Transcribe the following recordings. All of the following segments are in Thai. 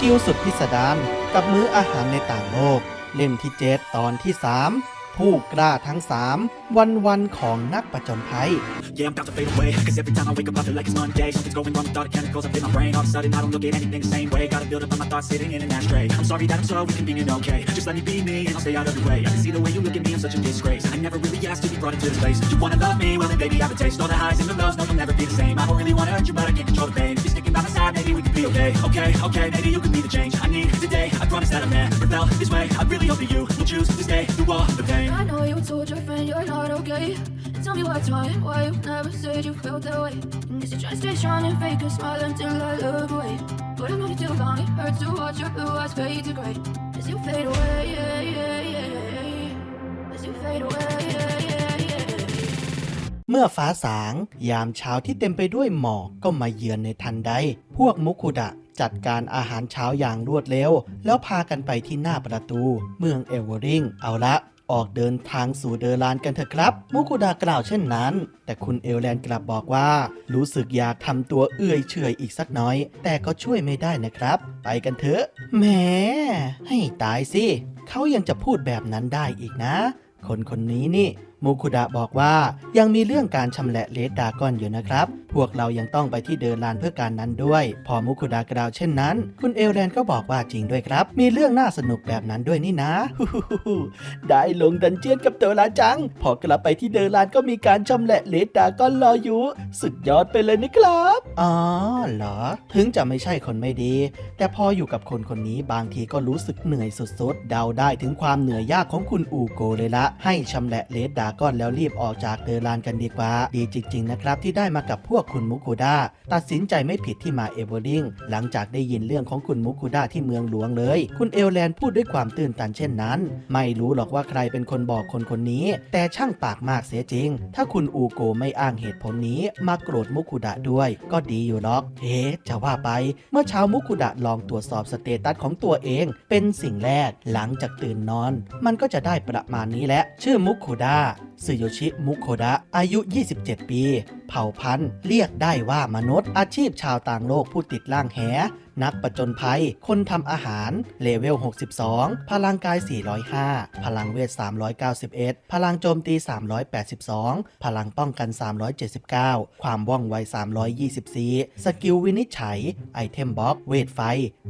กิลสุดพิสดารกับมื้ออาหารในต่างโลก เล่มที่ 7 ตอนที่ 3 ผู้กล้าทั้ง 3 วันวันๆของนักประจนภัย Yeah, I'm about to fade away. Cause every time I wake up, I feel like it's Monday. Something's going wrong with all the chemicals up in my brain. All of a sudden, I don't look at anything the same way. Gotta build up on my thoughts sitting in an ashtray. I'm sorry that I'm so inconvenient, okay? Just let me be me and I'll stay out of your way. I can see the way you look at me, I'm such a disgrace. I never really asked to be brought into this place. You wanna love me? Well, then baby, I have a taste. All the highs and the lows, no, you'll never be the same. I don't really wanna hurt you, but I can't control the pain. If you're sticking by my side, maybe we could be okay. Okay, okay, maybe you could be the change I need today. I promise that I never felt this way. I really hope that you will choose to stay through all the pain. I know you told your friend you're not okay. Tell me what's wrong, why you never said you felt that way. Guess you try to stay strong and fake a smile until I look away. But I'm not too long, it hurts to watch your blue eyes fade to gray. As you fade away, yeah, yeah, yeah. As you fade away, yeah, yeah. เมื่อฟ้าสาง ยามเช้าที่เต็มไปด้วยหมอกก็มาเยือนในทันใด พวกมุคุดะจัดการอาหารเช้าอย่างรวดเร็ว แล้วพากันไปที่หน้าประตู เมืองเอเวอริง เอาละ ออกเดินทางสู่เดอร์ลานกันเถอะครับ มุกุดากล่าวเช่นนั้น แต่คุณเอลแลนกลับบอกว่า รู้สึกอยากทำตัวเอื่อยเฉยอีกสักน้อย แต่ก็ช่วยไม่ได้นะครับ ไปกันเถอะแหมให้ตายสิเขายังจะพูดแบบนั้นได้อีกนะ คนคนนี้นี่มูคุดะบอกว่ายังมีเรื่องการชำแหละเลดดากอนอยู่นะครับ พวกเรายังต้องไปที่เดินลานเพื่อการนั้นด้วย พอมุคุดะกล่าวเช่นนั้น คุณเอลแลนก็บอกว่าจริงด้วยครับ มีเรื่องน่าสนุกแบบนั้นด้วยนี่นะ ได้ลงดันเจียนกับเตอร์ลาจัง พอกลับไปที่เดินลานก็มีการชำแหละเลดดากอนรออยู่ สุดยอดไปเลยนะครับอ๋อเหรอ ถึงจะไม่ใช่คนไม่ดี แต่พออยู่กับคนคนนี้บางทีก็รู้สึกเหนื่อยสุดๆ เดาได้ถึงความเหนื่อยยากของคุณอูโกเลยละ ให้ชำแหละเลดดากอนแล้วรีบออกจากเดอรานกันดีกว่า ดีจริง ๆ นะครับ ที่ได้มากับพวกคุณมุกุดาตัดสินใจไม่ผิดที่มาเอเวอริงหลังจากได้ยินเรื่องของคุณมุกุดาที่เมืองหลวงเลย คุณเอลแลนพูดด้วยความตื่นตันเช่นนั้น ไม่รู้หรอกว่าใครเป็นคนบอกคนคนนี้ แต่ช่างปากมากเสียจริง ถ้าคุณอูโกไม่อ้างเหตุผลนี้มาโกรธมุกุดะด้วย ก็ดีอยู่หรอกเฮ้จะว่าไป เมื่อเช้ามุกุดะลองตรวจสอบสเตตัสของตัวเอง เป็นสิ่งแรกหลังจากตื่นนอน มันก็จะได้ประมาณนี้แหละชื่อมุกุดะซึโยชิมุโคดะ อายุ 27 ปี เผ่าพันธุ์ เรียกได้ว่ามนุษย์ อาชีพชาวต่างโลกผู้ติดล่างแห นักประจนภัย คนทำอาหาร เลเวล 62 พลังกาย 405 พลังเวท 391 พลังโจมตี 382 พลังป้องกัน 379 ความว่องไว 324 สกิลวินิจฉัย ไอเทมบ็อก เวทไฟ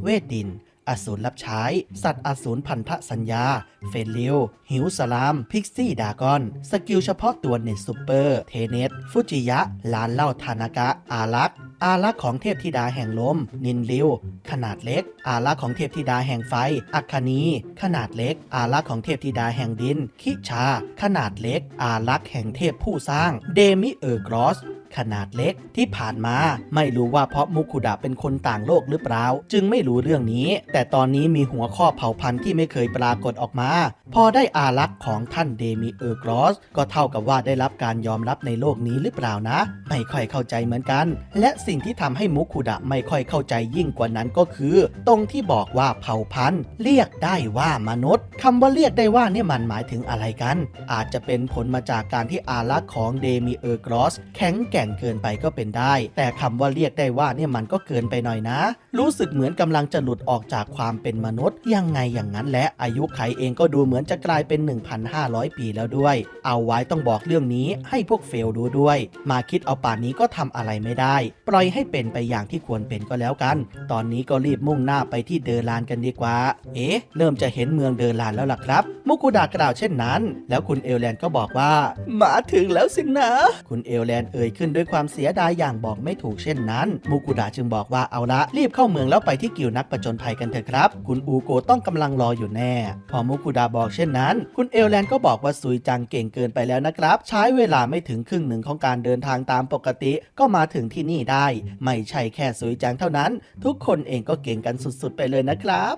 เวทดิน อสูรรับใช้ สัตว์อสูรพันธสัญญา เฟนลิวหิวสลาม พิกซี่ดากอน สกิลเฉพาะตัวเน็ตซูเปอร์ เทเนตฟุจิยะ ลานเล่าทานากะ อารักษ์อารักษ์ของเทพธิดาแห่งลม นินลิว ขนาดเล็ก อารักษ์ของเทพธิดาแห่งไฟ อัคคณี ขนาดเล็ก อารักษ์ของเทพธิดาแห่งดิน คิชา ขนาดเล็ก อารักษ์แห่งเทพผู้สร้าง เดมิเออร์กรอส ขนาดเล็ก ที่ผ่านมาไม่รู้ว่าเพราะมุคุดะเป็นคนต่างโลกหรือเปล่า จึงไม่รู้เรื่องนี้ แต่ตอนนี้มีหัวข้อเผ่าพันธุ์ที่ไม่เคยปรากฏออกมา พอได้อารักษ์ของท่านเดมิเออร์กรอส ก็เท่ากับว่าได้รับการยอมรับในโลกนี้หรือเปล่านะ ไม่ค่อยเข้าใจเหมือนกัน และสิ่งที่ทำให้มุคุดะไม่ค่อยเข้าใจยิ่งกว่านั้นก็คือ ตรงที่บอกว่าเผ่าพันธุ์ เรียกได้ว่ามนุษย์คำว่าเรียกได้ว่าเนี่ยมันหมายถึงอะไรกัน อาจจะเป็นผลมาจากการที่อารักษ์ของเดมิเออร์กรอสแข็งแกร่งเกินไปก็เป็นได้ แต่คำว่าเรียกได้ว่าเนี่ยมันก็เกินไปหน่อยนะ รู้สึกเหมือนกำลังจะหลุดออกจากความเป็นมนุษย์ ยังไงอย่างนั้นและอายุไขเองก็ดูเหมือนจะกลายเป็น 1,500 ปีแล้วด้วย เอาไว้ต้องบอกเรื่องนี้ให้พวกเฟลดูด้วย มาคิดเอาป่านนี้ก็ทำอะไรไม่ได้ ปล่อยให้เป็นไปอย่างที่ควรเป็นก็แล้วกัน ตอนนี้ก็รีบมุ่งหน้าไปที่เดอร์ลานกันดีกว่า เอ๊ะ เริ่มจะเห็นเมืองเดอร์ลานแล้วล่ะครับ มุกุดากล่าวเช่นนั้น แล้วคุณเอลแลนก็บอกว่า มาถึงแล้วสินะ คุณเอลแลนเอ่ยขึ้นด้วยความเสียดายอย่างบอกไม่ถูกเช่นนั้นมุกุดาจึงบอกว่าเอาละรีบเข้าเมืองแล้วไปที่กิวนักประจนภัยกันเถอะครับ คุณอูโกต้องกำลังรออยู่แน่ พอมุกุดาบอกเช่นนั้น คุณเอลแลนก็บอกว่าซุยจังเก่งเกินไปแล้วนะครับ ใช้เวลาไม่ถึงครึ่งหนึ่งของการเดินทางตามปกติก็มาถึงที่นี่ได้ ไม่ใช่แค่ซุยจังเท่านั้น ทุกคนเองก็เก่งกันสุดๆ ไปเลยนะครับ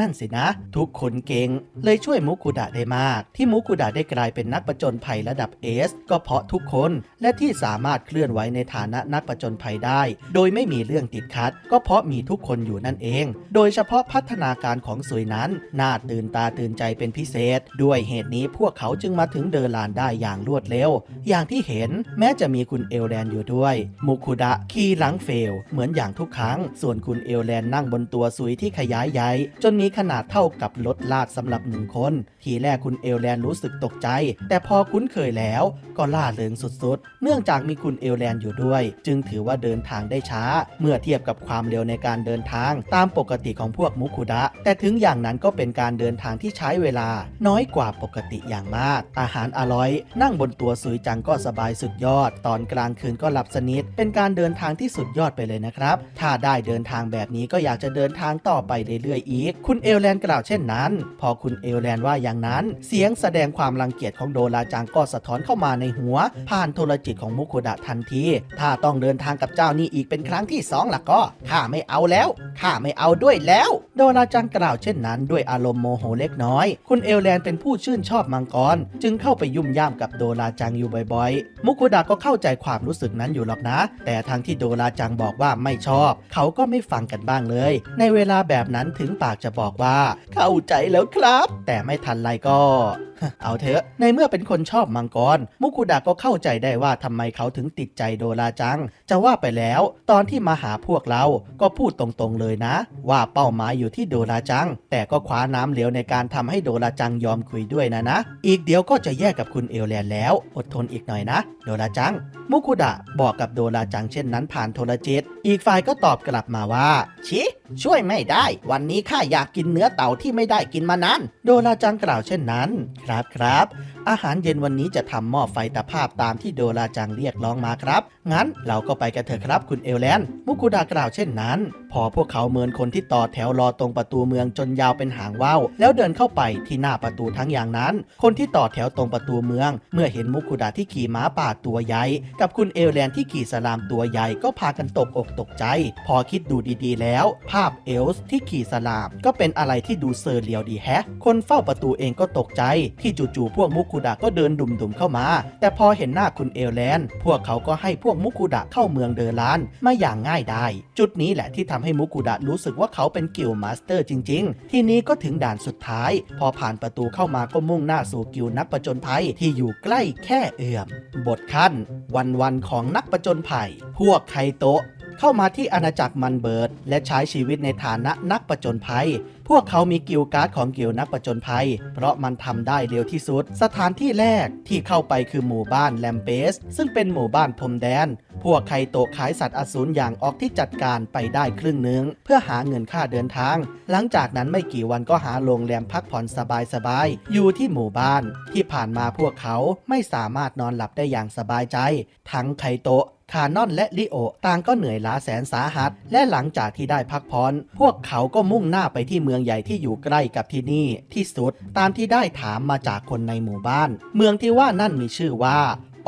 นั่นสินะ ทุกคนเก่งเลยช่วยมุกุดะได้มาก ที่มุกุดะได้กลายเป็นนักประจนภัยระดับเอสก็เพราะทุกคนและที่สามารถเคลื่อนไหวในฐานะนักประจนภัยได้ โดยไม่มีเรื่องติดขัด ก็เพราะมีทุกคนอยู่นั่นเอง โดยเฉพาะพัฒนาการของสุยนั้นน่าตื่นตาตื่นใจเป็นพิเศษ ด้วยเหตุนี้พวกเขาจึงมาถึงเดอร์ลานได้อย่างรวดเร็ว อย่างที่เห็นแม้จะมีคุณเอลแลนอยู่ด้วยมุคุดะขี่หลังเฟล เหมือนอย่างทุกครั้ง ส่วนคุณเอลแลนนั่งบนตัวสุยที่ขยายใหญ่จนมีขนาดเท่ากับรถลากสำหรับหนึ่งคน ทีแรกคุณเอลแลนรู้สึกตกใจ แต่พอคุ้นเคยแล้วก็ล่าเริงสุดๆ เนื่องจากมีคุณเอลแลนอยู่ด้วย จึงถือว่าเดินทางได้ช้า เมื่อเทียบกับความเร็วในการเดินทาง ตามปกติของพวกมุคุดะ แต่ถึงอย่างนั้นก็เป็นการเดินทางที่ใช้เวลา น้อยกว่าปกติอย่างมาก อาหารอร่อย นั่งบนตัวสุยจังก็สบายสุดยอด ตอนกลางคืนก็หลับสนิท เป็นการเดินทางที่สุดยอดไปเลยนะครับ ถ้าได้เดินทางแบบนี้ก็อยากจะเดินทางต่อไปเรื่อยๆอีกคุณเอลแลนกล่าวเช่นนั้น พอคุณเอลแลนว่าอย่างนั้น เสียงแสดงความรังเกียจของโดราจังก็สะท้อนเข้ามาในหัว ผ่านโทรจิตของมุคุดะทันที ถ้าต้องเดินทางกับเจ้านี่อีกเป็นครั้งที่สองล่ะก็ข้าไม่เอาแล้วข้าไม่เอาด้วยแล้ว โดราจังกล่าวเช่นนั้น ด้วยอารมณ์โมโหเล็กน้อย คุณเอลแลนเป็นผู้ชื่นชอบมังกร จึงเข้าไปยุ่มย่ามกับโดราจังอยู่บ่อยๆ มุคุดะก็เข้าใจความรู้สึกนั้นอยู่หรอกนะ แต่ทางที่โดราจังบอกว่าไม่ชอบ เขาก็ไม่ฟังกันบ้างเลย ในเวลาแบบนั้นถึงปากจะบอกว่าเข้าใจแล้วครับ แต่ไม่ทันไรก็เอาเถอะ ในเมื่อเป็นคนชอบมังกร มุกุดะก็เข้าใจได้ว่าทำไมเขาถึงติดใจโดราจัง จะว่าไปแล้ว ตอนที่มาหาพวกเราก็พูดตรงๆเลยนะ ว่าเป้าหมายอยู่ที่โดราจัง แต่ก็คว้าน้ำเหลวในการทำให้โดราจังยอมคุยด้วยนะนะ อีกเดียวก็จะแยกกับคุณเอลแลนแล้ว อดทนอีกหน่อยนะ โดราจัง มุกุดะบอกกับโดราจังเช่นนั้นผ่านโทรจิตอีกฝ่ายก็ตอบกลับมาว่า ชิช่วยไม่ได้ วันนี้ข้าอยากกินเนื้อเต่าที่ไม่ได้กินมานาน โดราจังกล่าวเช่นนั้นครับครับ อาหารเย็นวันนี้จะทำหม้อไฟตะภาพตามที่โดราจังเรียกร้องมาครับ งั้นเราก็ไปกันเถอะครับคุณเอลแลนมุกุดากล่าวเช่นนั้น พอพวกเขาเมินคนที่ต่อแถวรอตรงประตูเมืองจนยาวเป็นหางว่าวแล้วเดินเข้าไปที่หน้าประตูทั้งอย่างนั้น คนที่ต่อแถวตรงประตูเมือง เมื่อเห็นมุกุดาที่ขี่ม้าป่าตัวใหญ่กับคุณเอลแลนที่ขี่สลามตัวใหญ่ก็พากันตกอกตกใจ พอคิดดูดีๆ แล้ว ภาพเอลส์ที่ขี่สลาม ก็เป็นอะไรที่ดูเซอร์เรียวดีแฮะ คนเฝ้าประตูเองก็ตกใจ ที่จู่ๆพวกมุกุดะก็เดินดุ่มๆเข้ามา แต่พอเห็นหน้าคุณเอลแลน พวกเขาก็ให้พวกมุกุดะเข้าเมืองเดอรานมาอย่างง่ายได้จุดนี้แหละที่ทำให้มุกุดะรู้สึกว่าเขาเป็นกิลมาสเตอร์จริง ๆ ที่นี้ก็ถึงด่านสุดท้าย พอผ่านประตูเข้ามาก็มุ่งหน้าสู่กิลนักประจนภัยที่อยู่ใกล้แค่เอื้อม บทขั้น วันๆของนักประจนภัย พวกไคโตะเข้ามาที่อาณาจักรมันเบิร์ดและใช้ชีวิตในฐานะนักประจนภัย พวกเขามีกิลการ์ดของกิลนักประจนภัย เพราะมันทำได้เร็วที่สุด สถานที่แรกที่เข้าไปคือหมู่บ้านแลมเปสซึ่งเป็นหมู่บ้านพรมแดน พวกไคโตะขายสัตว์อสูรอย่างออกที่จัดการไปได้ครึ่งหนึ่งเพื่อหาเงินค่าเดินทาง หลังจากนั้นไม่กี่วันก็หาโรงแรมพักผ่อนสบายๆอยู่ที่หมู่บ้าน ที่ผ่านมาพวกเขาไม่สามารถนอนหลับได้อย่างสบายใจ ทั้งไคโตะคานอนและลิโอต่างก็เหนื่อยล้าแสนสาหัส และหลังจากที่ได้พักผ่อนพวกเขาก็มุ่งหน้าไปที่เมืองใหญ่ที่อยู่ใกล้กับที่นี่ที่สุด ตามที่ได้ถามมาจากคนในหมู่บ้าน เมืองที่ว่านั่นมีชื่อว่า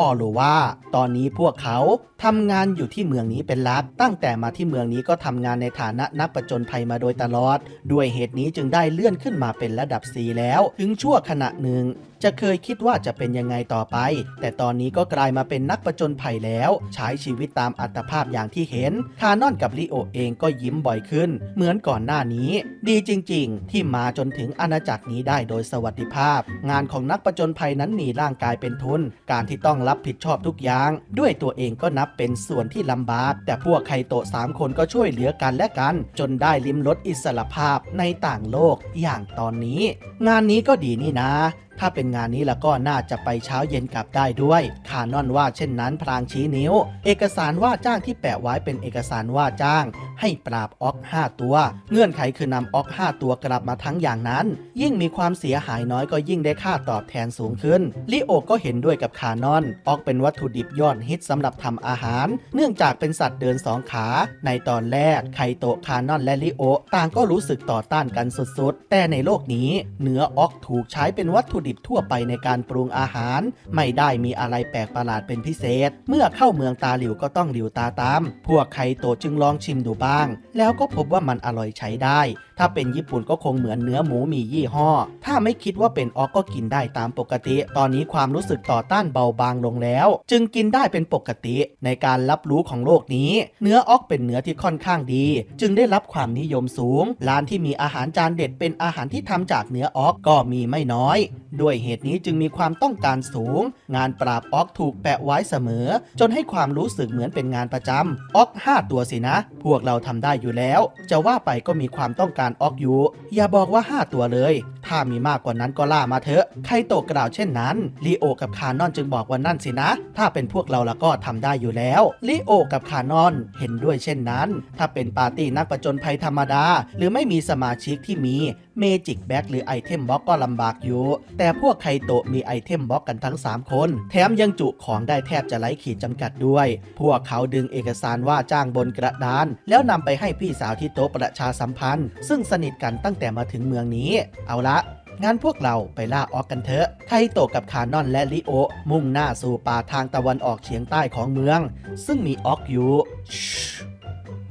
ออโลวาตอนนี้พวกเขาทำงานอยู่ที่เมืองนี้เป็นหลัก ตั้งแต่มาที่เมืองนี้ก็ทำงานในฐานะนักประจนภัยมาโดยตลอด ด้วยเหตุนี้จึงได้เลื่อนขึ้นมาเป็นระดับ4แล้ว ถึงชั่วขณะหนึ่ง จะเคยคิดว่าจะเป็นยังไงต่อไป แต่ตอนนี้ก็กลายมาเป็นนักประจนภัยแล้ว ใช้ชีวิตตามอัตภาพอย่างที่เห็น คานอนกับลิโอเองก็ยิ้มบ่อยขึ้น เหมือนก่อนหน้านี้ ดีจริง ๆ ที่มาจนถึงอาณาจักรนี้ได้โดยสวัสดิภาพ งานของนักประจนภัยนั้นมีร่างกายเป็นทุน การที่ต้องรับผิดชอบทุกอย่าง ด้วยตัวเองก็นับเป็นส่วนที่ลำบาก แต่พวกไคโตะสามคนก็ช่วยเหลือกันและกัน จนได้ลิ้มรสอิสรภาพในต่างโลกอย่างตอนนี้ งานนี้ก็ดีนี่นะ ถ้าเป็นงานนี้แล้วก็น่าจะไปเช้าเย็นกลับได้ด้วยคานอนว่าเช่นนั้นพลางชี้นิ้ว เอกสารว่าจ้างที่แปะไว้เป็นเอกสารว่าจ้าง ให้ปราบออก 5 ตัว เงื่อนไขคือนำออก 5 ตัวกลับมาทั้งอย่างนั้น ยิ่งมีความเสียหายน้อยก็ยิ่งได้ค่าตอบแทนสูงขึ้นลิโอก็เห็นด้วยกับคานอน ออกเป็นวัตถุดิบยอดฮิตสำหรับทำอาหาร เนื่องจากเป็นสัตว์เดินสองขา ในตอนแรกไคโตคานอนและลิโอ ต่างก็รู้สึกต่อต้านกันสุดๆ แต่ในโลกนี้เนื้อออกถูกใช้เป็นวัตถุดิบดิบทั่วไปในการปรุงอาหาร ไม่ได้มีอะไรแปลกประหลาดเป็นพิเศษ เมื่อเข้าเมืองตาหลิวก็ต้องหลิวตาตาม พวกไคโตะจึงลองชิมดูบ้าง แล้วก็พบว่ามันอร่อยใช้ได้ ถ้าเป็นญี่ปุ่นก็คงเหมือนเนื้อหมูมียี่ห้อ ถ้าไม่คิดว่าเป็นออกก็กินได้ตามปกติ ตอนนี้ความรู้สึกต่อต้านเบาบางลงแล้ว จึงกินได้เป็นปกติในการรับรู้ของโลกนี้ เนื้อออกเป็นเนื้อที่ค่อนข้างดี จึงได้รับความนิยมสูง ร้านที่มีอาหารจานเด็ดเป็นอาหารที่ทำจากเนื้อออกก็มีไม่น้อย ด้วยเหตุนี้จึงมีความต้องการสูง งานปราบออกถูกแปะไว้เสมอ จนให้ความรู้สึกเหมือนเป็นงานประจำออก5ตัวสินะ พวกเราทำได้อยู่แล้ว จะว่าไปก็มีความต้องการการออกอยู่ อย่าบอกว่า 5 ตัวเลย ถ้ามีมากกว่านั้นก็ล่ามาเถอะใครโตกล่าวเช่นนั้นลีโอกับคานอนจึงบอกว่านั่นสินะ ถ้าเป็นพวกเราละก็ทำได้อยู่แล้วลีโอกับคานอนเห็นด้วยเช่นนั้น ถ้าเป็นปาร์ตี้นักประจนภัยธรรมดา หรือไม่มีสมาชิกที่มีเมจิกแบ็กหรือไอเทมบ็อกก็ลำบากอยู่ แต่พวกไคโตะมีไอเทมบ็อกกันทั้ง 3 คน แถมยังจุของได้แทบจะไร้ขีดจำกัดด้วย พวกเขาดึงเอกสารว่าจ้างบนกระดาน แล้วนำไปให้พี่สาวที่โต๊ะประชาสัมพันธ์ ซึ่งสนิทกันตั้งแต่มาถึงเมืองนี้ เอาละ งั้นพวกเราไปล่าออกกันเถอะไคโตะกับคานอนและลิโอ มุ่งหน้าสู่ป่าทางตะวันออกเฉียงใต้ของเมือง ซึ่งมีออกอยู่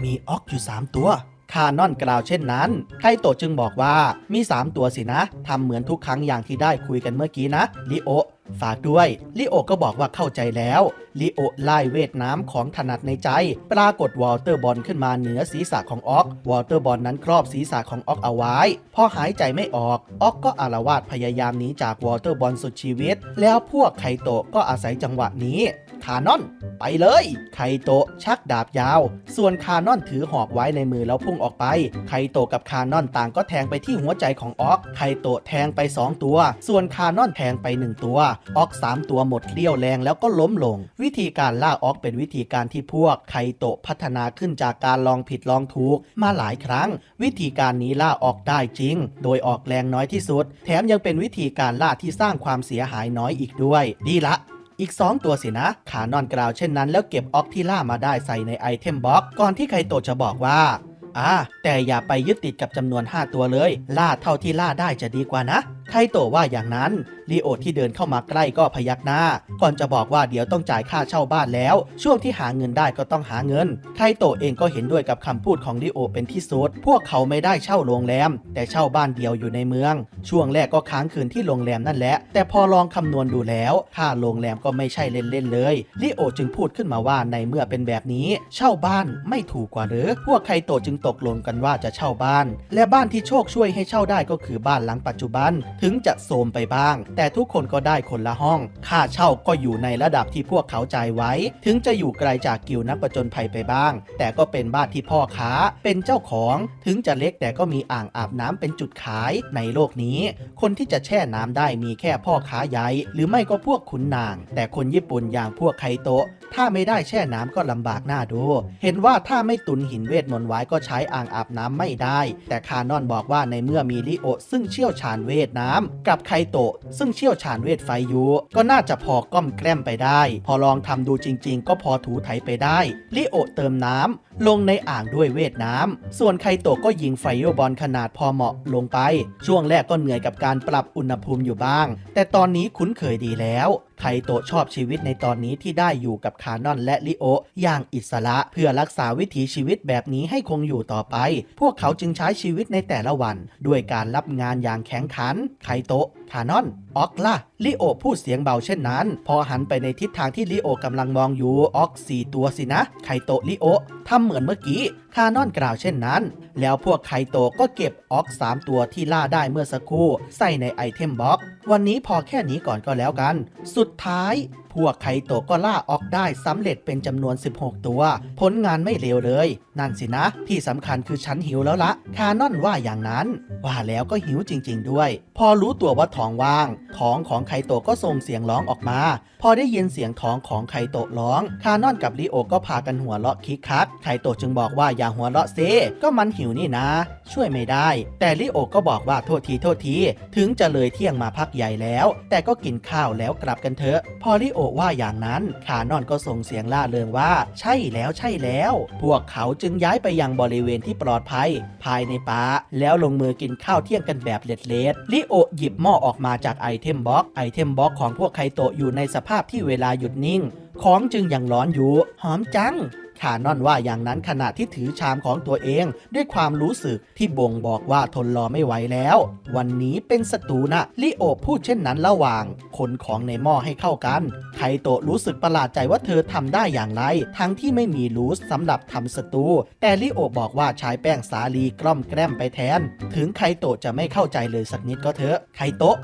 มีออกอยู่ 3 ตัว คานอนกล่าวเช่นนั้นไคโตะจึงบอกว่ามี 3 ตัวสินะทำเหมือนทุกครั้งอย่างที่ได้คุยกันเมื่อกี้นะลิโอฝากด้วยลิโอก็บอกว่าเข้าใจแล้วลิโอไล่เวทน้ำของถนัดในใจ ปรากฏวอลเตอร์บอลขึ้นมาเหนือศีรษะของออกวอลเตอร์บอลนั้นครอบศีรษะของออกเอาไว้ พอหายใจไม่ออก ออกก็อารวาสพยายามหนีจากวอลเตอร์บอลสุดชีวิต แล้วพวกไคโตะก็อาศัยจังหวะนี้ คานอน ไปเลย ไคโตะชักดาบยาว ส่วนคานอนถือหอกไว้ในมือแล้วพุ่งออกไป ไคโตะกับคานอนต่างก็แทงไปที่หัวใจของออก ไคโตะแทงไป 2 ตัว ส่วนคานอนแทงไป 1 ตัว ออก 3 ตัวหมดเรี่ยวแรงแล้วก็ล้มลง วิธีการล่าออกเป็นวิธีการที่พวกไคโตะพัฒนาขึ้นจากการลองผิดลองถูกมาหลายครั้ง วิธีการนี้ล่าออกได้จริง โดยออกแรงน้อยที่สุด แถมยังเป็นวิธีการล่าที่สร้างความเสียหายน้อยอีกด้วย ดีละ อีก 2 ตัวสินะ ขานอนกล่าวเช่นนั้นแล้วเก็บออกที่ล่ามาได้ใส่ในไอเทมบ็อกก่อนที่ไคโตจะบอกว่าอ่าแต่อย่าไปยึดติดกับจำนวน 5 ตัวเลย ล่าเท่าที่ล่าได้จะดีกว่านะ ไคโตะว่าอย่างนั้นลีโอที่เดินเข้ามาใกล้ก็พยักหน้า ก่อนจะบอกว่าเดี๋ยวต้องจ่ายค่าเช่าบ้านแล้ว ช่วงที่หาเงินได้ก็ต้องหาเงินไคโตะเองก็เห็นด้วยกับคำพูดของลีโอเป็นที่สุดพวกเขาไม่ได้เช่าโรงแรม แต่เช่าบ้านเดียวอยู่ในเมือง ช่วงแรกก็ค้างคืนที่โรงแรมนั่นแหละ แต่พอลองคำนวณดูแล้วค่าโรงแรมก็ไม่ใช่เล่นๆเลยลีโอจึงพูดขึ้นมาว่าในเมื่อเป็นแบบนี้ เช่าบ้านไม่ถูกกว่าหรือ พวกไคโตะจึงตกลงกันว่าจะเช่าบ้าน และบ้านที่โชคช่วยให้เช่าได้ก็คือบ้านหลังปัจจุบันถึงจะโทมไปบ้าง แต่ทุกคนก็ได้คนละห้อง ค่าเช่าก็อยู่ในระดับที่พวกเขาจ่ายไว้ ถึงจะอยู่ไกลจากกิวนักประจนภัยไปบ้าง แต่ก็เป็นบ้านที่พ่อค้า เป็นเจ้าของ ถึงจะเล็กแต่ก็มีอ่างอาบน้ำเป็นจุดขายในโลกนี้ คนที่จะแช่น้ำได้มีแค่พ่อค้าใหญ่หรือไม่ก็พวกขุนนาง แต่คนญี่ปุ่นอย่างพวกไคโตะถ้าไม่ได้แช่น้ำก็ลำบากหน้าดู เห็นว่าถ้าไม่ตุนหินเวทมนต์ไว้ก็ใช้อ่างอาบน้ำไม่ได้ แต่คานอนบอกว่าในเมื่อมีลิโอซึ่งเชี่ยวชาญเวทน้ำกับไคโตะซึ่งเชี่ยวชาญเวทไฟยูก็น่าจะพอก้อมแกล้มไปได้ พอลองทำดูจริง ๆ ก็พอถูไถไปได้ลิโอเติมน้ำลงในอ่างด้วยเวทน้ำส่วนไคโตะก็ยิงไฟโยบอลขนาดพอเหมาะลงไป ช่วงแรกก็เหนื่อยกับการปรับอุณหภูมิอยู่บ้าง แต่ตอนนี้คุ้นเคยดีแล้ว ไคโตะชอบชีวิตในตอนนี้ที่ได้อยู่กับคานอนและลิโออย่างอิสระ เพื่อรักษาวิถีชีวิตแบบนี้ให้คงอยู่ต่อไป พวกเขาจึงใช้ชีวิตในแต่ละวัน ด้วยการรับงานอย่างแข็งขันไคโตะคานอนออกล่ะลิโอพูดเสียงเบาเช่นนั้น พอหันไปในทิศทางที่ลิโอกำลังมองอยู่ออกสี่ตัวสินะ ไคโตลิโอทำเหมือนเมื่อกี้คานอนกล่าวเช่นนั้น แล้วพวกไคโตก็เก็บออกสามตัวที่ล่าได้เมื่อสักครู่ ใส่ในไอเทมบ็อกวันนี้พอแค่นี้ก่อนก็แล้วกัน สุดท้าย วกไคโตะก็ล่าออกได้สำเร็จเป็นจำนวน 16 ตัว ผลงานไม่เลวเลย นั่นสินะ ที่สำคัญคือฉันหิวแล้วละคานอนว่าอย่างนั้น ว่าแล้วก็หิวจริง ๆ ด้วย พอรู้ตัวว่าท้องว่าง ท้องของไคโตะก็ส่งเสียงร้องออกมา พอได้ยินเสียงท้องของไคโตะร้อง คานอนกับลิโอก็พากันหัวเราะคิกคัก ไคโตะจึงบอกว่าอย่าหัวเราะเซก็มันหิวนี่นะ ช่วยไม่ได้ แต่ลิโอก็บอกว่าโทษทีโทษที ถึงจะเลยเที่ยงมาพักใหญ่แล้ว แต่ก็กินข้าวแล้วกลับกันเถอะ พอลิโอว่าอย่างนั้นคานอนก็ส่งเสียงล่าเริงว่า ใช่แล้วใช่แล้ว พวกเขาจึงย้ายไปยังบริเวณที่ปลอดภัย ภายในป่าแล้วลงมือกินข้าวเที่ยงกันแบบเล็ดเลิโอหยิบหม้อออกมาจากไอเทมบ็อกไอเทมบ็อกของพวกไคโตะอยู่ในสภาพที่เวลาหยุดนิ่ง ของจึงยังร้อนอยู่ หอมจัง คานอนว่าอย่างนั้นขณะที่ถือชามของตัวเอง ด้วยความรู้สึกที่บ่งบอกว่าทนรอไม่ไหวแล้ว วันนี้เป็นศัตรูนะลิโอพูดเช่นนั้นระหว่าง คนของในหม้อให้เข้ากัน ไคโตะรู้สึกประหลาดใจว่าเธอทำได้อย่างไร ทั้งที่ไม่มีรูสสำหรับทำศัตรูแต่ลิโอบอกว่าใช้แป้งสาลีกล้อมแกล้มไปแทน ถึงไคโตะจะไม่เข้าใจเลยสักนิดก็เถอะไคโตะ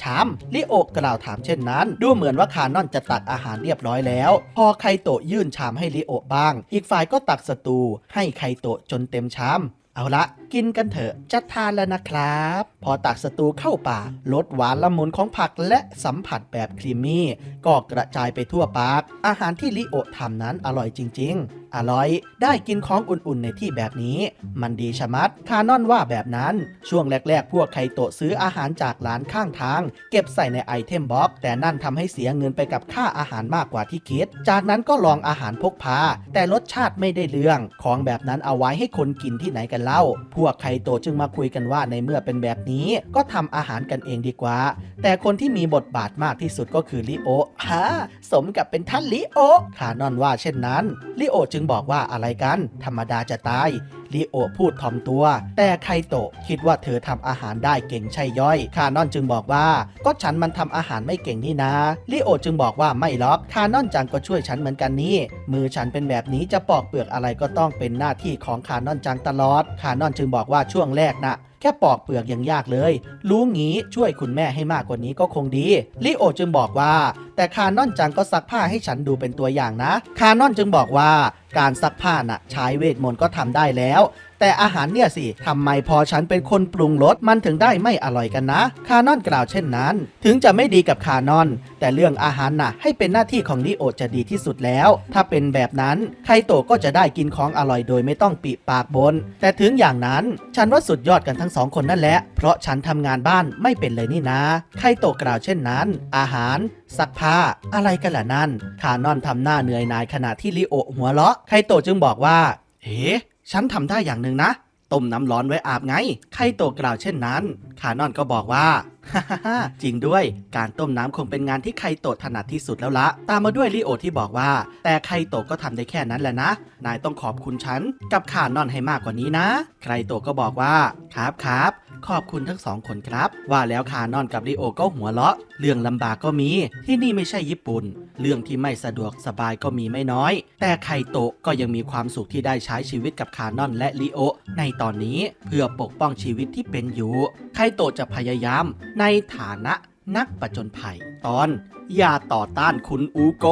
ชามลิโอกล่าวถามเช่นนั้น ดูเหมือนว่าคานอนจะตักอาหารเรียบร้อยแล้ว พอไคโตะยื่นชามให้ลิโอบ้าง อีกฝ่ายก็ตักสตูให้ไคโตะจนเต็มชามเอาละ กินกันเถอะจะทานแล้วนะครับ พอตักสตูเข้าปากรสหวานละมุนของผักและสัมผัสแบบครีมมี่ ก็กระจายไปทั่วปาก อาหารที่ลิโอทำนั้นอร่อยจริง ๆ อร่อย ได้กินของอุ่นๆในที่แบบนี้ มันดีชะมัดคานอนว่าแบบนั้น ช่วงแรกๆ พวกไคโตะซื้ออาหารจากร้านข้างทาง เก็บใส่ในไอเทมบ็อกแต่นั่นทำให้เสียเงินไปกับค่าอาหารมากกว่าที่คิด จากนั้นก็ลองอาหารพกพา แต่รสชาติไม่ได้เรื่อง ของแบบนั้นเอาไว้ให้คนกินที่ไหนกันเล่า พวกไคโตะจึงมาคุยกันว่าในเมื่อเป็นแบบนี้ ก็ทำอาหารกันเองดีกว่า แต่คนที่มีบทบาทมากที่สุดก็คือลิโอฮะสมกับเป็นท่านลิโอคานอนว่าเช่นนั้นลิโอจึงบอกว่าอะไรกัน ธรรมดาจะตายลิโอพูดทอมตัว แต่ไคโตะคิดว่าเธอทำอาหารได้เก่งใช่ย่อย คานอนจึงบอกว่า ก็ฉันมันทำอาหารไม่เก่งนี่นะลิโอจึงบอกว่าไม่หรอกคานอนจังก็ช่วยฉันเหมือนกันนี่ มือฉันเป็นแบบนี้จะปอกเปลือกอะไรก็ต้องเป็นหน้าที่ของคานอนจังตลอด คานอนจึงบอกว่าช่วงแรกนะ แค่ปอกเปลือกยังยากเลย รู้งี้ช่วยคุณแม่ให้มากกว่านี้ก็คงดีลิโอจึงบอกว่า แต่คานอนจังก็ซักผ้าให้ฉันดูเป็นตัวอย่างนะ คานอนจึงบอกว่าการซักผ้าน่ะใช้เวทมนต์ก็ทำได้แล้ว แต่อาหารเนี่ยสิทำไมพอฉันเป็นคนปรุงรสมันถึงได้ไม่อร่อยกันนะ คานอนกล่าวเช่นนั้น ถึงจะไม่ดีกับคานอน แต่เรื่องอาหารน่ะ ให้เป็นหน้าที่ของลิโอจะดีที่สุดแล้ว ถ้าเป็นแบบนั้นไคโตะก็จะได้กินของอร่อยโดยไม่ต้องปิปากบน แต่ถึงอย่างนั้นฉันว่าสุดยอดกันทั้งสองคนนั่นแหละ เพราะฉันทำงานบ้านไม่เป็นเลยนี่นะไคโตะกล่าวเช่นนั้น อาหารซักผ้าอะไรกันล่ะนั่นคานอนทำหน้าเหนื่อยนายขณะที่ลิโอหัวเราะไคโตะจึงบอกว่าเฮ้ ฉันทำได้อย่างหนึ่งนะ ต้มน้ำร้อนไว้อาบไง ไคโตะกล่าวเช่นนั้น คานอนก็บอกว่าฮ่าฮ่าจริงด้วย การต้มน้ำคงเป็นงานที่ไคโตะถนัดที่สุดแล้วละ ตามมาด้วยลิโอที่บอกว่า แต่ไคโตะก็ทำได้แค่นั้นแหละนะ นายต้องขอบคุณฉัน กับคานอนให้มากกว่านี้นะ ไคโตะก็บอกว่า ครับครับขอบคุณทั้งสองคนครับ ว่าแล้วคานอนกับลิโอก็หัวเราะ เรื่องลำบากก็มี ที่นี่ไม่ใช่ญี่ปุ่น เรื่องที่ไม่สะดวกสบายก็มีไม่น้อย แต่ไคโตะก็ยังมีความสุขที่ได้ใช้ชีวิตกับคานอนและลิโอในตอนนี้ เพื่อปกป้องชีวิตที่เป็นอยู่ ไคโตะจะพยายามในฐานะนักประจนภัย ตอน อย่าต่อต้านคุณอูโก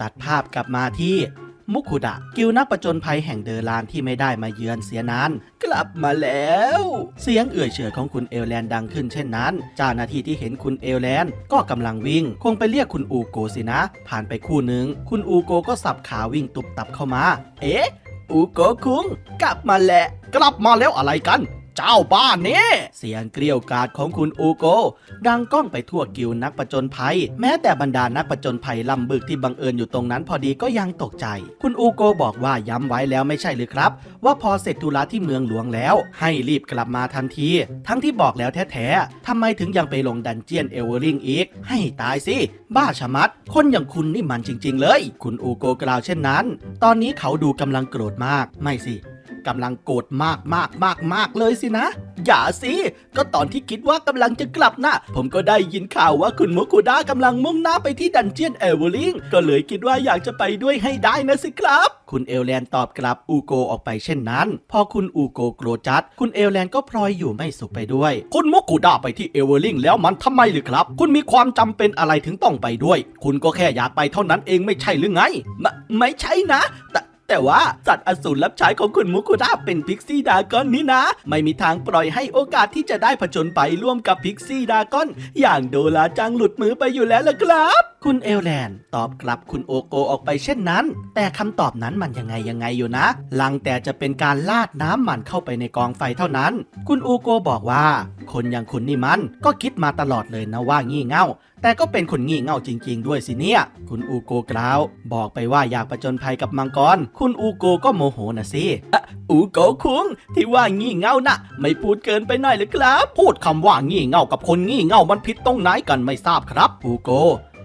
ตัดภาพกลับมาที่มุคุดะกิลนักประจนภัยแห่งเดอรานที่ไม่ได้มาเยือนเสียนานกลับมาแล้ว เสียงเอื่อยเฉยของคุณเอลแลนดังขึ้นเช่นนั้น เจ้าหน้าที่ที่เห็นคุณเอลแลนก็กำลังวิ่ง คงไปเรียกคุณอูโกสินะ ผ่านไปคู่หนึ่งคุณอูโกก็สับขาวิ่งตุบตับเข้ามา เอ๊ะอูโกคุงกลับมาแหล้วกลับมาแล้วอะไรกัน เจ้าบ้านนี่เสียงเกลียวกราดของคุณอูโก ดังก้องไปทั่วกิวนักประจนภัย แม้แต่บรรดานักประจนภัยลำบึกที่บังเอิญอยู่ตรงนั้นพอดีก็ยังตกใจ คุณอูโกบอกว่าย้ำไว้แล้วไม่ใช่หรือครับ ว่าพอเสร็จธุระที่เมืองหลวงแล้ว ให้รีบกลับมาทันที ทั้งที่บอกแล้วแท้ๆทำไมถึงยังไปลงดันเจียนเอเวอริงอีก ให้ตายสิ บ้าชะมัด คนอย่างคุณนี่มันจริง ๆ เลย คุณอูโกกล่าวเช่นนั้น ตอนนี้เขาดูกำลังโกรธมาก ไม่สิ กำลังโกรธมากมากมากมากเลยสินะ อย่าสิ ก็ตอนที่คิดว่ากำลังจะกลับนะผมก็ได้ยินข่าวว่าคุณมุคุดากำลังมุ่งหน้าไปที่ดันเจียนเอเวอร์ลิงก็เลยคิดว่าอยากจะไปด้วยให้ได้นะสิครับ คุณเอลแลนตอบกลับอูโกออกไปเช่นนั้น พอคุณอูโกโกรธจัด คุณเอลแลนก็พลอยอยู่ไม่สุขไปด้วย คุณมุคุดาไปที่เอเวอร์ลิงแล้วมันทำไมหรือครับ คุณมีความจำเป็นอะไรถึงต้องไปด้วย คุณก็แค่อยากไปเท่านั้นเองไม่ใช่หรือไง ไม่ไม่ใช่นะ แต่ แต่ว่าสัตว์อสูรรับใช้ของคุณมุคุดาเป็นพิกซี่ดากอนนี่นะ ไม่มีทางปล่อยให้โอกาสที่จะได้ผจญไปร่วมกับพิกซี่ดากอน อย่างโดราจังหลุดมือไปอยู่แล้วล่ะครับคุณเอลแลนตอบกลับคุณโอโกออกไปเช่นนั้น แต่คำตอบนั้นมันยังไงยังไงอยู่นะ ลังแต่จะเป็นการลาดน้ำมันเข้าไปในกองไฟเท่านั้น คุณโอโกบอกว่า คนอย่างคุณนี่มันก็คิดมาตลอดเลยนะว่างี่เง่าแต่ก็เป็นคนงี่เง่าจริง ๆ ด้วยสิเนี่ย คุณอูโกกล่าว บอกไปว่าอยากประจนภัยกับมังกร คุณอูโกก็โมโหนะสิอูโกคุงที่ว่างี่เง่านะไม่พูดเกินไปหน่อยหรือครับ พูดคำว่างี่เง่ากับคนงี่เง่ามันผิดตรงไหนกันไม่ทราบครับ อูโก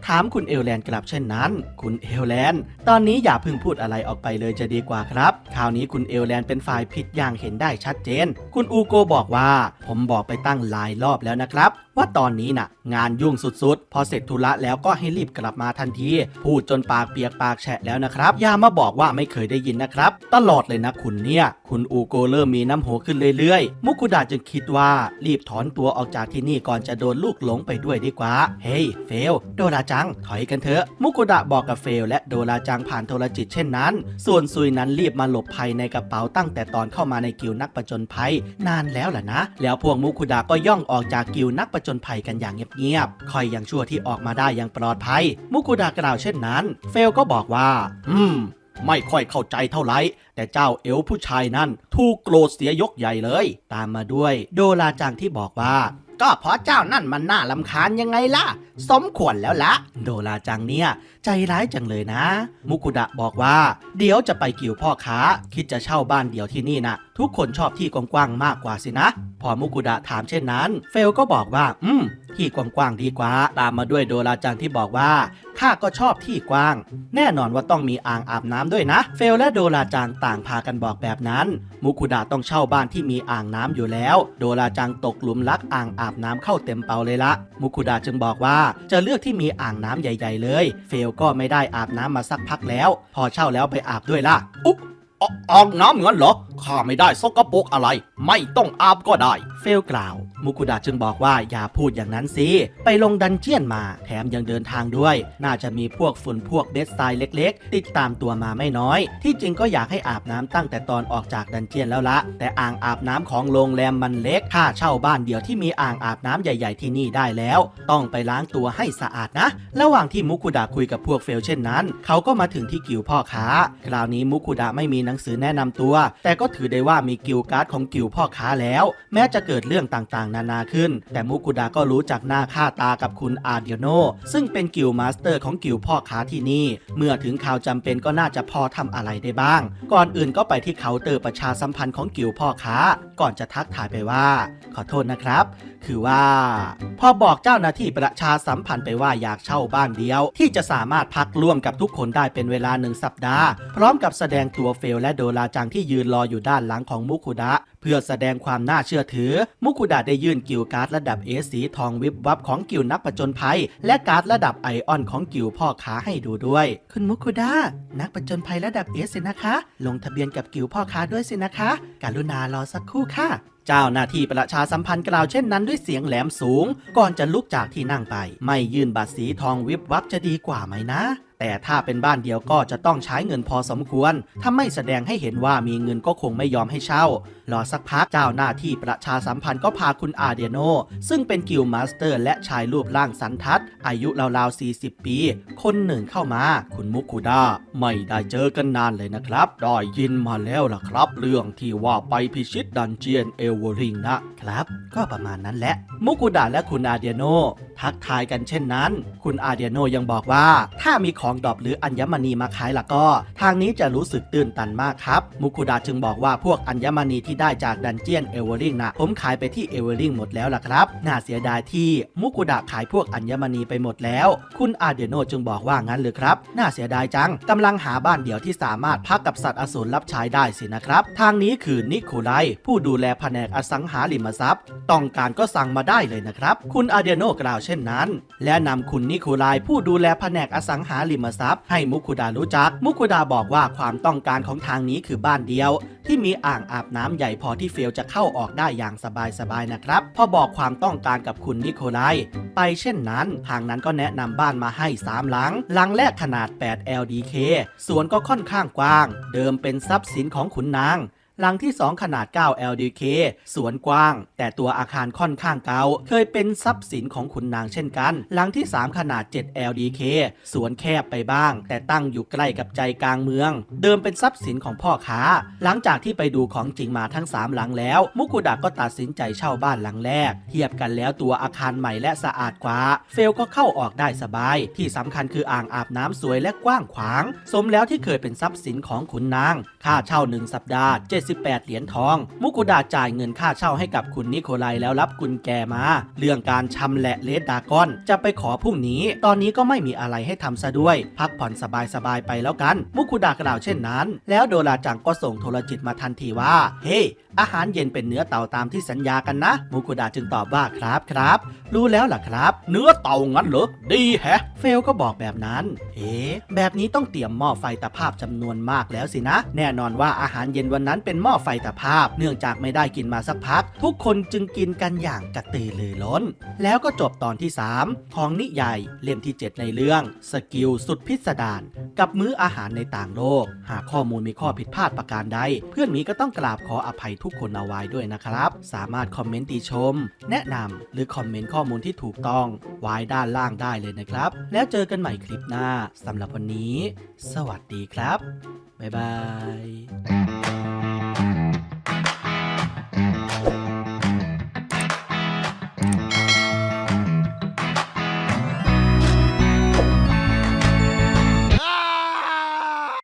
ถามคุณเอลแลนกลับเช่นนั้น คุณเอลแลนตอนนี้อย่าเพิ่งพูดอะไรออกไปเลยจะดีกว่าครับคราวนี้คุณเอลแลนเป็นฝ่ายผิดอย่างเห็นได้ชัดเจน คุณอูโกบอกว่า ผมบอกไปตั้งหลายรอบแล้วนะครับ ว่าตอนนี้น่ะ งานยุ่งสุดๆ พอเสร็จธุระแล้วก็ให้รีบกลับมาทันที พูดจนปากเปียกปากแฉะแล้วนะครับ อย่ามาบอกว่าไม่เคยได้ยินนะครับ ตลอดเลยนะคุณเนี่ย คุณอูโกเริ่มมีน้ำโหขึ้นเรื่อยๆ มุกุดะจึงคิดว่ารีบถอนตัวออกจากที่นี่ก่อนจะโดนลูกหลงไปด้วยดีกว่า เฮ้ย เฟล โดราจัง ถอยกันเถอะ มุกุดะบอกกับเฟล และโดราจังผ่านโทรจิตเช่นนั้น ส่วนซุยนั้นรีบมาหลบภัยในกระเป๋าตั้งแต่ตอนเข้ามาในกิวนักประจนภัย นานแล้วล่ะนะ แล้วพวกมุกุดะก็ย่องออกจากกิวนักประจนภัยกันอย่างเงียบๆคอยยังชั่วที่ออกมาได้อย่างปลอดภัย มุกุดากล่าวเช่นนั้น เฟลก็บอกว่า อืม ไม่ค่อยเข้าใจเท่าไหร่แต่เจ้าเอลผู้ชายนั่นถูกโกรธเสียยกใหญ่เลย ตามมาด้วย โดราจังที่บอกว่า ก็เพราะเจ้านั่นมันน่าลำคาญยังไงล่ะ สมควรแล้วละโดราจังเนี่ย ใจร้ายจังเลยนะ มุกุดะบอกว่า เดี๋ยวจะไปกิ่วพ่อค้า คิดจะเช่าบ้านเดี่ยวที่นี่นะทุกคนชอบที่กว้างๆมากกว่าสินะ พอมุกุดะถามเช่นนั้น เฟลก็บอกว่า อืม ที่กว้างๆดีกว่า ตามมาด้วยโดราจังที่บอกว่าข้าก็ชอบที่กว้าง แน่นอนว่าต้องมีอ่างอาบน้ำด้วยนะ เฟลและโดราจังต่างพากันบอกแบบนั้น มุกุดะต้องเช่าบ้านที่มีอ่างน้ำอยู่แล้ว โดราจังตกหลุมรักอ่างอาบน้ำเข้าเต็มเปาเลยละ มุกุดะจึงบอกว่าจะเลือกที่มีอ่างน้ำใหญ่ ๆ เลย เฟลก็ไม่ได้อาบน้ำมาสักพักแล้ว พอเช่าแล้วไปอาบด้วยล่ะ อุ๊บ อ่อ่างน้ำงั้นเหรอ ข้าไม่ได้สกปรกอะไร ไม่ต้องอาบก็ได้ เฟลกล่าว มุกุดะจึงบอกว่าอย่าพูดอย่างนั้นสิ ไปลงดันเจียนมา แถมยังเดินทางด้วย น่าจะมีพวกฝุ่นพวกเดสไซเล็กๆ ติดตามตัวมาไม่น้อย ที่จริงก็อยากให้อาบน้ำตั้งแต่ตอนออกจากดันเจียนแล้วละ แต่อ่างอาบน้ำของโรงแรมมันเล็ก ค่าเช่าบ้านเดียวที่มีอ่างอาบน้ำใหญ่ ๆที่นี่ได้แล้ว ต้องไปล้างตัวให้สะอาดนะ ระหว่างที่มุกุดะคุยกับพวกเฟลเช่นนั้น เขาก็มาถึงที่กิวพ่อค้า คราวนี้มุกุดะไม่มีหนังสือแนะนำตัว แต่ก็ถือได้ว่ามีกิวการ์ดของกิวพ่อค้าแล้ว แม้จะเกิดเรื่องต่างๆ นานาขึ้น แต่มุกุดะก็รู้จักหน้าค่าตากับคุณอาเดียโนซึ่งเป็นกิวมาสเตอร์ของกิวพ่อค้าที่นี่ เมื่อถึงข่าวจำเป็นก็น่าจะพอทำอะไรได้บ้าง ก่อนอื่นก็ไปที่เคาน์เตอร์ประชาสัมพันธ์ของกิวพ่อค้า ก่อนจะทักทายไปว่า ขอโทษนะครับ คือว่าพอบอกเจ้าหน้าที่ประชาสัมพันธ์ไปว่าอยากเช่าบ้านเดียว ที่จะสามารถพักร่วมกับทุกคนได้เป็นเวลาหนึ่งสัปดาห์ พร้อมกับแสดงตัวเฟลและโดราจังที่ยืนรออยู่ด้านหลังของมุคุดะ พื่อแสดงความน่าเชื่อถือ มุคุดะได้ยื่นกิลการ์ดระดับเอสีทองวิบวับของกิลนักประจนภัย และการ์ดระดับไอออนของกิลพ่อค้าให้ดูด้วย คุณมุคุดะนักประจนภัยระดับเอสินะคะ ลงทะเบียนกับกิลพ่อค้าด้วยสินะคะการุณารอสักครู่ค่ะเจ้าหน้าที่ประชาสัมพันธ์กล่าวเช่นนั้นด้วยเสียงแหลมสูง ก่อนจะลุกจากที่นั่งไป ไม่ยื่นบัตรสีทองวิบวับจะดีกว่าไหมนะแต่ถ้าเป็นบ้านเดียวก็จะต้องใช้เงินพอสมควร ถ้าไม่แสดงให้เห็นว่ามีเงินก็คงไม่ยอมให้เช่า รอสักพักเจ้าหน้าที่ประชาสัมพันธ์ก็พาคุณอาเดียโน ซึ่งเป็นกิลมาสเตอร์ และชายรูปร่างสันทัด อายุราวๆ 40 ปี คนหนึ่งเข้ามา คุณมุกุดาไม่ได้เจอกันนานเลยนะครับ ได้ยินมาแล้วล่ะครับ เรื่องที่ว่าไปพิชิตดันเจียนเอเวอริงนะครับ ก็ประมาณนั้นแหละ มุกุดาและคุณอาเดียโน ทักทายกันเช่นนั้น คุณอาเดียโนยังบอกว่า ถ้ามีของดอปหรืออัญมณีมาขายละก็ ทางนี้จะรู้สึกตื่นตันมากครับ มุกุดาจึงบอกว่าพวกอัญมณีที่ได้จากดันเจียนเอเวอริงนะผมขายไปที่เอเวอริงหมดแล้วล่ะครับน่าเสียดายที่มุกุดาขายพวกอัญมณีไปหมดแล้ว คุณอาเดโนจึงบอกว่างั้นเลยครับ น่าเสียดายจังกำลังหาบ้านเดี่ยวที่สามารถพักกับสัตว์อสูรรับใช้ได้สินะครับ ทางนี้คือนิโคไลผู้ดูแลแผนกอสังหาริมทรัพย์ ต้องการก็สั่งมาได้เลยนะครับ คุณอาเดโนกล่าวเช่นนั้น และนำคุณนิโคไลผู้ดูแลแผนกอสังหาริมทรัพย์ ให้มุกุดารู้จัก มุกุดาบอกว่าความต้องการของทางนี้คือบ้านเดียว ที่มีอ่างอาบน้ำใหญ่พอที่เฟลจะเข้าออกได้อย่างสบายๆนะครับ พอบอกความต้องการกับคุณนิโคไลไปเช่นนั้น ทางนั้นก็แนะนำบ้านมาให้ 3 หลัง หลังแรกขนาด 8 LDK สวนก็ค่อนข้างกว้าง เดิมเป็นทรัพย์สินของขุนนาง หลังที่ 2 ขนาด 9 LDK สวนกว้าง แต่ตัวอาคารค่อนข้างเก่า เคยเป็นทรัพย์สินของขุนนางเช่นกัน หลังที่ 3 ขนาด 7 LDK สวนแคบไปบ้าง แต่ตั้งอยู่ใกล้กับใจกลางเมือง เดิมเป็นทรัพย์สินของพ่อค้า หลังจากที่ไปดูของจริงมาทั้ง 3 หลังแล้ว มุกุดะก็ตัดสินใจเช่าบ้านหลังแรก เทียบกันแล้วตัวอาคารใหม่และสะอาดกว่า เฟลก็เข้าออกได้สบาย ที่สำคัญคืออ่างอาบน้ำสวยและกว้างขวาง สมแล้วที่เคยเป็นทรัพย์สินของขุนนาง ค่าเช่าหนึ่งสัปดาห์ 78 เหรียญทอง มุกุดาจ่ายเงินค่าเช่าให้กับคุณนิโคลัยแล้วรับกุญแจมา เรื่องการชำแหละเลดดากอน จะไปขอพรุ่งนี้ ตอนนี้ก็ไม่มีอะไรให้ทำซะด้วย พักผ่อนสบายๆไปแล้วกัน มุกุดากล่าวเช่นนั้น แล้วโดราจังก็ส่งโทรจิตมาทันทีว่า เฮ้อาหารเย็นเป็นเนื้อเต่าตามที่สัญญากันนะ มุกุดาจึงตอบว่าครับครับ รู้แล้วล่ะครับ เนื้อเต่างั้นเหรอ ดีแฮะ เฟลก็บอกแบบนั้น เอ๊แบบนี้ต้องเตรียมหม้อไฟตะภาพจำนวนมากแล้วสินะ แน่นอนว่าอาหารเย็นวันนั้นเป็นหม้อไฟตะภาพ เนื่องจากไม่ได้กินมาสักพัก ทุกคนจึงกินกันอย่างกระตือรือร้น แล้วก็จบตอนที่ 3 ของนิยายเล่มที่ 7 ในเรื่อง สกิลสุดพิสดารกับมื้ออาหารในต่างโลก หากข้อมูลมีข้อผิดพลาดประการใด เพื่อนมีก็ต้องกราบขออภัยทุกคนเอาไว้ด้วยนะครับ สามารถคอมเมนต์ติชม แนะนำหรือคอมเมนต์ข้อมูลที่ถูกต้อง ไว้ด้านล่างได้เลยนะครับ แล้วเจอกันใหม่คลิปหน้าสำหรับวันนี้ สวัสดีครับ拜拜。